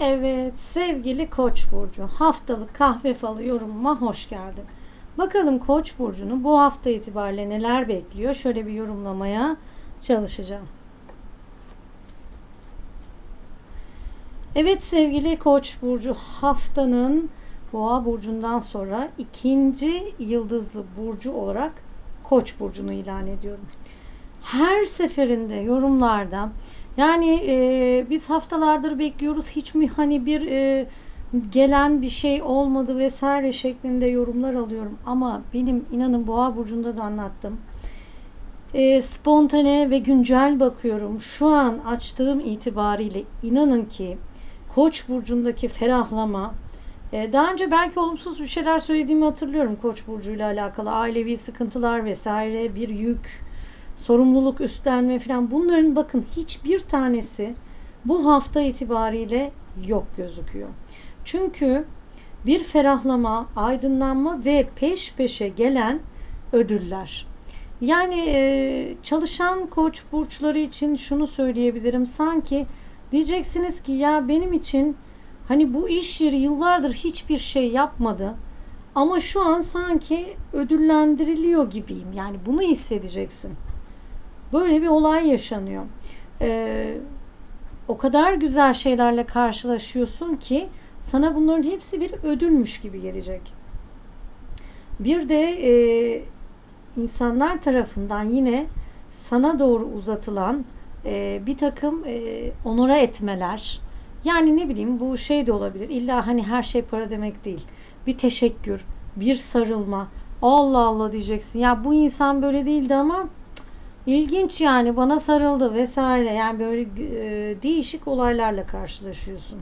Evet sevgili Koç burcu haftalık kahve falı yorumuma hoş geldin. Bakalım Koç burcunu bu hafta itibariyle neler bekliyor? Şöyle bir yorumlamaya çalışacağım. Evet sevgili Koç burcu haftanın Boğa burcundan sonra ikinci yıldızlı burcu olarak Koç burcunu ilan ediyorum. Her seferinde yorumlarda yani e, biz haftalardır bekliyoruz hiç mi hani bir e, gelen bir şey olmadı vesaire şeklinde yorumlar alıyorum. Ama benim inanın Boğa burcunda da anlattım. E, spontane ve güncel bakıyorum. Şu an açtığım itibariyle inanın ki Koç burcundaki ferahlama e, daha önce belki olumsuz bir şeyler söylediğimi hatırlıyorum Koç burcuyla alakalı ailevi sıkıntılar vesaire bir yük sorumluluk üstlenme falan bunların bakın hiçbir tanesi bu hafta itibariyle yok gözüküyor. Çünkü bir ferahlama, aydınlanma ve peş peşe gelen ödüller. Yani e, çalışan koç burçları için şunu söyleyebilirim. Sanki diyeceksiniz ki ya benim için hani bu iş yeri yıllardır hiçbir şey yapmadı. Ama şu an sanki ödüllendiriliyor gibiyim. Yani bunu hissedeceksin. Böyle bir olay yaşanıyor. Ee, o kadar güzel şeylerle karşılaşıyorsun ki sana bunların hepsi bir ödülmüş gibi gelecek. Bir de e, insanlar tarafından yine sana doğru uzatılan e, bir takım e, onura etmeler. Yani ne bileyim bu şey de olabilir. İlla hani her şey para demek değil. Bir teşekkür, bir sarılma. Allah Allah diyeceksin. Ya bu insan böyle değildi ama İlginç yani bana sarıldı vesaire yani böyle e, değişik olaylarla karşılaşıyorsun.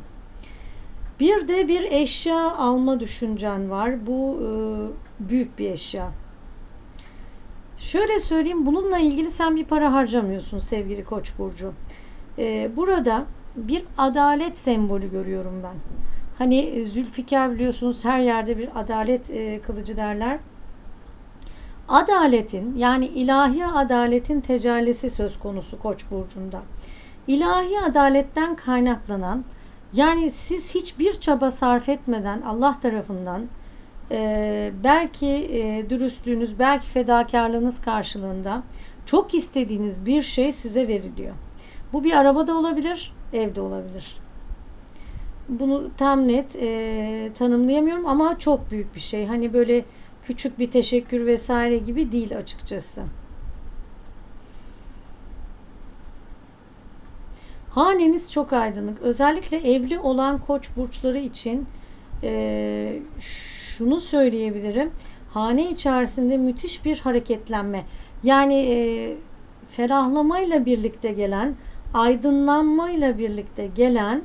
Bir de bir eşya alma düşüncen var. Bu e, büyük bir eşya. Şöyle söyleyeyim bununla ilgili sen bir para harcamıyorsun sevgili Koç burcu. E, burada bir adalet sembolü görüyorum ben. Hani Zülfikar biliyorsunuz her yerde bir adalet kılıcı derler adaletin yani ilahi adaletin tecellisi söz konusu Koç burcunda. İlahi adaletten kaynaklanan yani siz hiçbir çaba sarf etmeden Allah tarafından e, belki e, dürüstlüğünüz, belki fedakarlığınız karşılığında çok istediğiniz bir şey size veriliyor. Bu bir arabada olabilir, evde olabilir. Bunu tam net e, tanımlayamıyorum ama çok büyük bir şey. Hani böyle küçük bir teşekkür vesaire gibi değil açıkçası. Haneniz çok aydınlık. Özellikle evli olan koç burçları için e, şunu söyleyebilirim. Hane içerisinde müthiş bir hareketlenme. Yani e, ferahlamayla birlikte gelen, aydınlanmayla birlikte gelen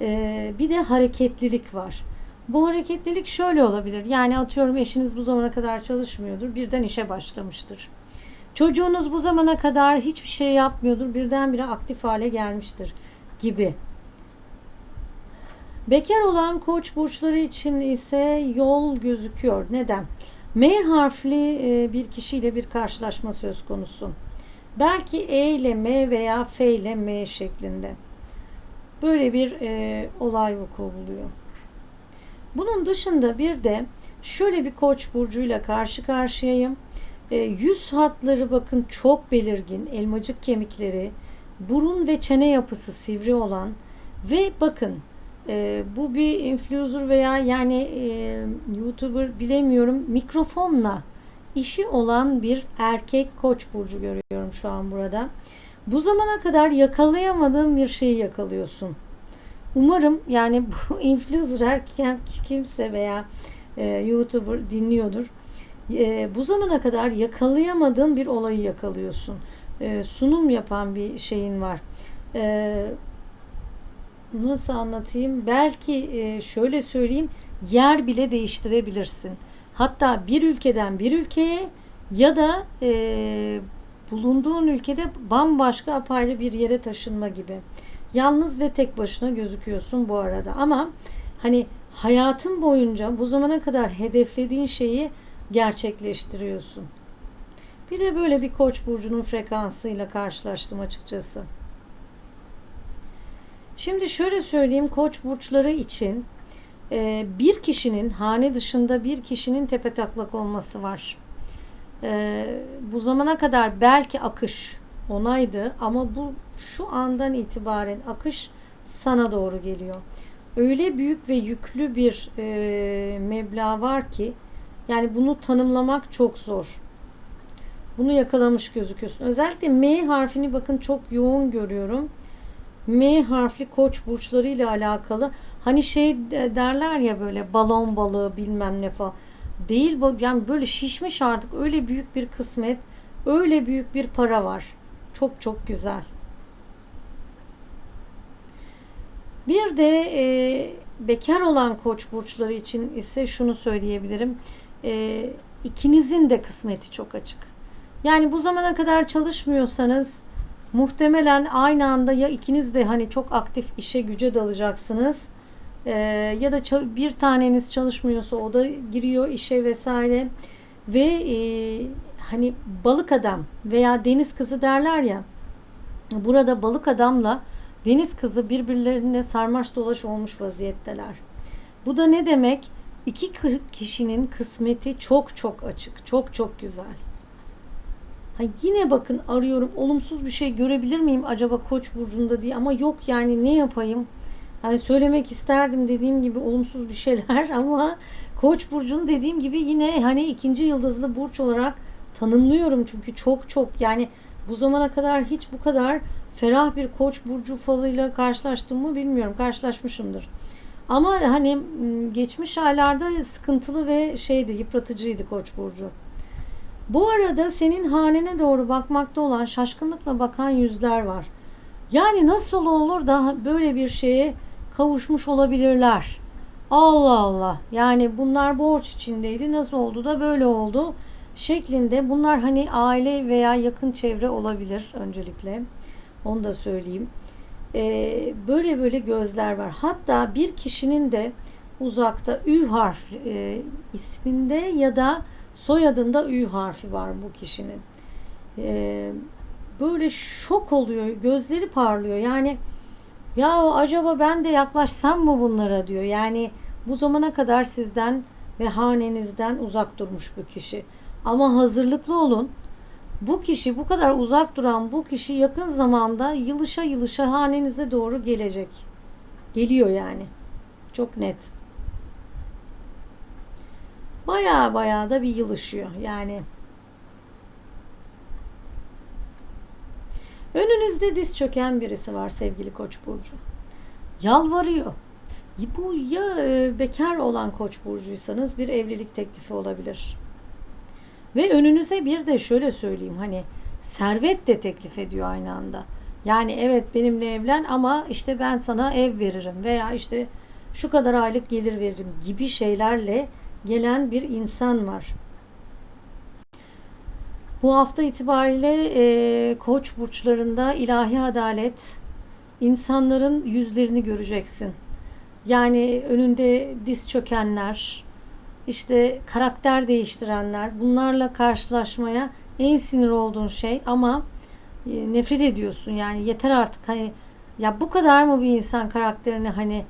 e, bir de hareketlilik var. Bu hareketlilik şöyle olabilir. Yani atıyorum eşiniz bu zamana kadar çalışmıyordur. Birden işe başlamıştır. Çocuğunuz bu zamana kadar hiçbir şey yapmıyordur. Birdenbire aktif hale gelmiştir gibi. Bekar olan koç burçları için ise yol gözüküyor. Neden? M harfli e, bir kişiyle bir karşılaşma söz konusu. Belki E ile M veya F ile M şeklinde. Böyle bir e, olay vuku buluyor. Bunun dışında bir de şöyle bir koç burcuyla karşı karşıyayım. E, yüz hatları bakın çok belirgin. Elmacık kemikleri, burun ve çene yapısı sivri olan ve bakın e, bu bir influencer veya yani e, YouTuber bilemiyorum mikrofonla işi olan bir erkek koç burcu görüyorum şu an burada. Bu zamana kadar yakalayamadığım bir şeyi yakalıyorsun. Umarım yani bu influencer her kimse veya e, YouTuber dinliyordur. E, bu zamana kadar yakalayamadığın bir olayı yakalıyorsun. E, sunum yapan bir şeyin var. E, nasıl anlatayım? Belki e, şöyle söyleyeyim. Yer bile değiştirebilirsin. Hatta bir ülkeden bir ülkeye ya da e, bulunduğun ülkede bambaşka apayrı bir yere taşınma gibi. Yalnız ve tek başına gözüküyorsun bu arada. Ama hani hayatın boyunca bu zamana kadar hedeflediğin şeyi gerçekleştiriyorsun. Bir de böyle bir koç burcunun frekansıyla karşılaştım açıkçası. Şimdi şöyle söyleyeyim koç burçları için e, bir kişinin hane dışında bir kişinin tepe taklak olması var. E, bu zamana kadar belki akış onaydı ama bu şu andan itibaren akış sana doğru geliyor. Öyle büyük ve yüklü bir e, meblağ var ki yani bunu tanımlamak çok zor. Bunu yakalamış gözüküyorsun. Özellikle M harfini bakın çok yoğun görüyorum. M harfli koç burçları ile alakalı. Hani şey derler ya böyle balon balığı bilmem ne falan. Değil yani böyle şişmiş artık öyle büyük bir kısmet, öyle büyük bir para var. Çok çok güzel. Bir de e, bekar olan koç burçları için ise şunu söyleyebilirim. E, ikinizin de kısmeti çok açık. Yani bu zamana kadar çalışmıyorsanız muhtemelen aynı anda ya ikiniz de hani çok aktif işe güce dalacaksınız e, ya da bir taneniz çalışmıyorsa o da giriyor işe vesaire ve e, hani balık adam veya deniz kızı derler ya burada balık adamla deniz kızı birbirlerine sarmaş dolaş olmuş vaziyetteler. Bu da ne demek? İki kişinin kısmeti çok çok açık, çok çok güzel. Ha yine bakın arıyorum olumsuz bir şey görebilir miyim acaba Koç burcunda diye ama yok yani ne yapayım? Hani söylemek isterdim dediğim gibi olumsuz bir şeyler ama Koç burcunu dediğim gibi yine hani ikinci yıldızlı burç olarak tanımlıyorum çünkü çok çok yani bu zamana kadar hiç bu kadar ferah bir Koç burcu falıyla karşılaştım mı bilmiyorum. Karşılaşmışımdır. Ama hani geçmiş aylarda sıkıntılı ve şeydi, yıpratıcıydı Koç burcu. Bu arada senin hanene doğru bakmakta olan şaşkınlıkla bakan yüzler var. Yani nasıl olur da böyle bir şeye kavuşmuş olabilirler? Allah Allah. Yani bunlar borç içindeydi. Nasıl oldu da böyle oldu? Şeklinde bunlar hani aile veya yakın çevre olabilir öncelikle. Onu da söyleyeyim. Ee, böyle böyle gözler var. Hatta bir kişinin de uzakta Ü harfi e, isminde ya da soyadında Ü harfi var bu kişinin. Ee, böyle şok oluyor. Gözleri parlıyor. Yani ya acaba ben de yaklaşsam mı bunlara diyor. Yani bu zamana kadar sizden ve hanenizden uzak durmuş bu kişi. Ama hazırlıklı olun. Bu kişi bu kadar uzak duran bu kişi yakın zamanda yılışa yılışa hanenize doğru gelecek. Geliyor yani. Çok net. Baya baya da bir yılışıyor. Yani Önünüzde diz çöken birisi var sevgili Koç burcu. Yalvarıyor. Bu ya e, bekar olan Koç burcuysanız bir evlilik teklifi olabilir. Ve önünüze bir de şöyle söyleyeyim hani servet de teklif ediyor aynı anda. Yani evet benimle evlen ama işte ben sana ev veririm veya işte şu kadar aylık gelir veririm gibi şeylerle gelen bir insan var. Bu hafta itibariyle e, koç burçlarında ilahi adalet insanların yüzlerini göreceksin. Yani önünde diz çökenler, işte karakter değiştirenler bunlarla karşılaşmaya en sinir olduğun şey ama e, nefret ediyorsun. Yani yeter artık hani ya bu kadar mı bir insan karakterini hani